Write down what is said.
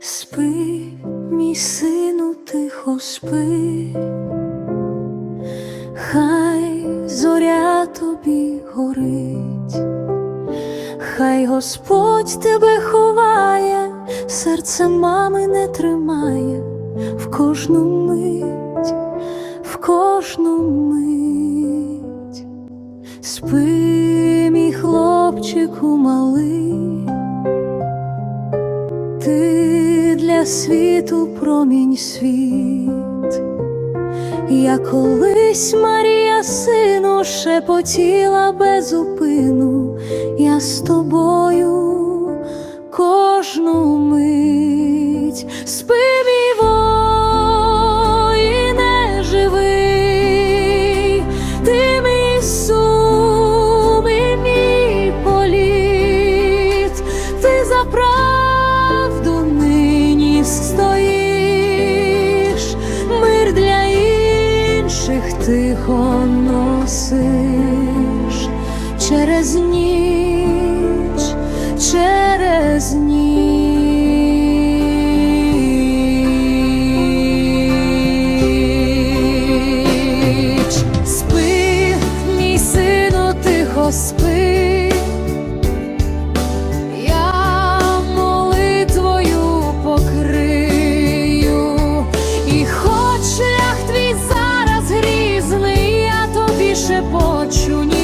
Спи, мій сину, тихо спи, хай зоря тобі горить, хай Господь тебе ховає, серце мами не тримає. В кожну мить, в кожну мить. Спи, мій хлопчику малий, ти світу промінь світ. Я колись Марія сину шепотіла без упину, я з тобою кожну мить. Спи, тихо носиш через ніч, через ніч. Спи, мій сину, тихо спи. хочу не